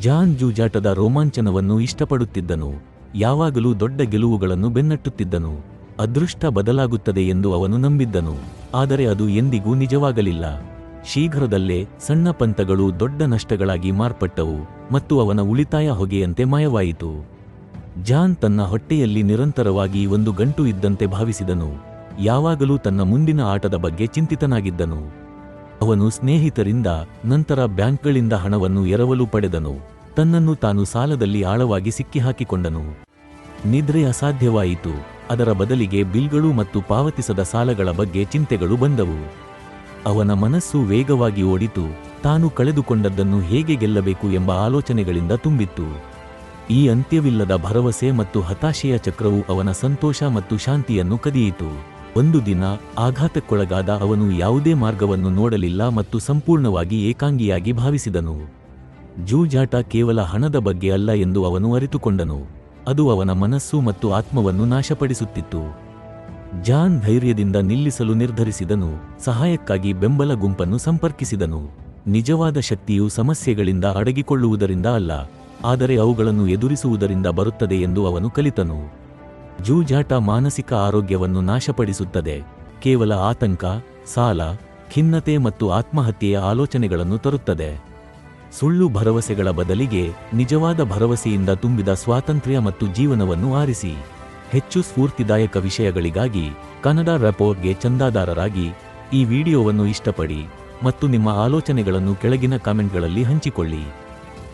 John ಜೂಜಾಟದ ರೋಮಾಂಚನವನ್ನು ಇಷ್ಟಪಡುತ್ತಿದ್ದನು. ಯಾವಾಗಲೂ ದೊಡ್ಡ ಗೆಲುವುಗಳನ್ನು ಬೆನ್ನಟ್ಟುತ್ತಿದ್ದನು. ಅದೃಷ್ಟ ಬದಲಾಗುತ್ತದೆ ಎಂದು ಅವನು ನಂಬಿದ್ದನು. ಆದರೆ ಅದು ಎಂದಿಗೂ ನಿಜವಾಗಲಿಲ್ಲ. ಶೀಘ್ರದಲ್ಲೇ ಸಣ್ಣ ಪಂತಗಳು ದೊಡ್ಡ ನಷ್ಟಗಳಾಗಿ ಮಾರ್ಪಟ್ಟವು ಮತ್ತು ಅವನ ಉಳಿತಾಯ ಹೊಗೆಯಂತೆ ಮಾಯವಾಯಿತು. ಜಾನ್ ತನ್ನ ಹೊಟ್ಟೆಯಲ್ಲಿ ನಿರಂತರವಾಗಿ ಒಂದು ಗಂಟು ಇದ್ದಂತೆ ಭಾವಿಸಿದನು. ಯಾವಾಗಲೂ ತನ್ನ ಮುಂದಿನ ಆಟದ ಬಗ್ಗೆ ಚಿಂತಿತನಾಗಿದ್ದನು. ಅವನು ಸ್ನೇಹಿತರಿಂದ ನಂತರ ಬ್ಯಾಂಕ್ಗಳಿಂದ ಹಣವನ್ನು ಎರವಲು ಪಡೆದನು. ತನ್ನನ್ನು ತಾನು ಸಾಲದಲ್ಲಿ ಆಳವಾಗಿ ಸಿಕ್ಕಿಹಾಕಿಕೊಂಡನು. ನಿದ್ರೆ ಅಸಾಧ್ಯವಾಯಿತು. ಅದರ ಬದಲಿಗೆ ಬಿಲ್ಗಳು ಮತ್ತು ಪಾವತಿಸದ ಸಾಲಗಳ ಬಗ್ಗೆ ಚಿಂತೆಗಳು ಬಂದವು. ಅವನ ಮನಸ್ಸು ವೇಗವಾಗಿ ಓಡಿತು. ತಾನು ಕಳೆದುಕೊಂಡದ್ದನ್ನು ಹೇಗೆ ಗೆಲ್ಲಬೇಕು ಎಂಬ ಆಲೋಚನೆಗಳಿಂದ ತುಂಬಿತ್ತು. ಈ ಅಂತ್ಯವಿಲ್ಲದ ಭರವಸೆ ಮತ್ತು ಹತಾಶೆಯ ಚಕ್ರವು ಅವನ ಸಂತೋಷ ಮತ್ತು ಶಾಂತಿಯನ್ನು ಕದಿಯಿತು. ಒಂದು ದಿನ ಆಘಾತಕ್ಕೊಳಗಾದ ಅವನು ಯಾವುದೇ ಮಾರ್ಗವನ್ನು ನೋಡಲಿಲ್ಲ ಮತ್ತು ಸಂಪೂರ್ಣವಾಗಿ ಏಕಾಂಗಿಯಾಗಿ ಭಾವಿಸಿದನು. ಜೂಜಾಟ ಕೇವಲ ಹಣದ ಬಗ್ಗೆ ಅಲ್ಲ ಎಂದು ಅವನು ಅರಿತುಕೊಂಡನು. ಅದು ಅವನ ಮನಸ್ಸು ಮತ್ತು ಆತ್ಮವನ್ನು ನಾಶಪಡಿಸುತ್ತಿತ್ತು. ಜಾನ್ ಧೈರ್ಯದಿಂದ ನಿಲ್ಲಿಸಲು ನಿರ್ಧರಿಸಿದನು, ಸಹಾಯಕ್ಕಾಗಿ ಬೆಂಬಲ ಗುಂಪನ್ನು ಸಂಪರ್ಕಿಸಿದನು. ನಿಜವಾದ ಶಕ್ತಿಯು ಸಮಸ್ಯೆಗಳಿಂದ ಅಡಗಿಕೊಳ್ಳುವುದರಿಂದ ಅಲ್ಲ, ಆದರೆ ಅವುಗಳನ್ನು ಎದುರಿಸುವುದರಿಂದ ಬರುತ್ತದೆ ಎಂದು ಅವನು ಕಲಿತನು. ಜೂಜಾಟ ಮಾನಸಿಕ ಆರೋಗ್ಯವನ್ನು ನಾಶಪಡಿಸುತ್ತದೆ. ಕೇವಲ ಆತಂಕ, ಸಾಲ, ಖಿನ್ನತೆ ಮತ್ತು ಆತ್ಮಹತ್ಯೆಯ ಆಲೋಚನೆಗಳನ್ನು ತರುತ್ತದೆ. ಸುಳ್ಳು ಭರವಸೆಗಳ ಬದಲಿಗೆ ನಿಜವಾದ ಭರವಸೆಯಿಂದ ತುಂಬಿದ ಸ್ವಾತಂತ್ರ್ಯ ಮತ್ತು ಜೀವನವನ್ನು ಆರಿಸಿ. ಹೆಚ್ಚು ಸ್ಫೂರ್ತಿದಾಯಕ ವಿಷಯಗಳಿಗಾಗಿ ಕನ್ನಡ ರೆಪೋರ್ಟ್ಗೆ ಚಂದಾದಾರರಾಗಿ ಈ ವಿಡಿಯೋವನ್ನು ಇಷ್ಟಪಡಿ ಮತ್ತು ನಿಮ್ಮ ಆಲೋಚನೆಗಳನ್ನು ಕೆಳಗಿನ ಕಾಮೆಂಟ್ಗಳಲ್ಲಿ ಹಂಚಿಕೊಳ್ಳಿ.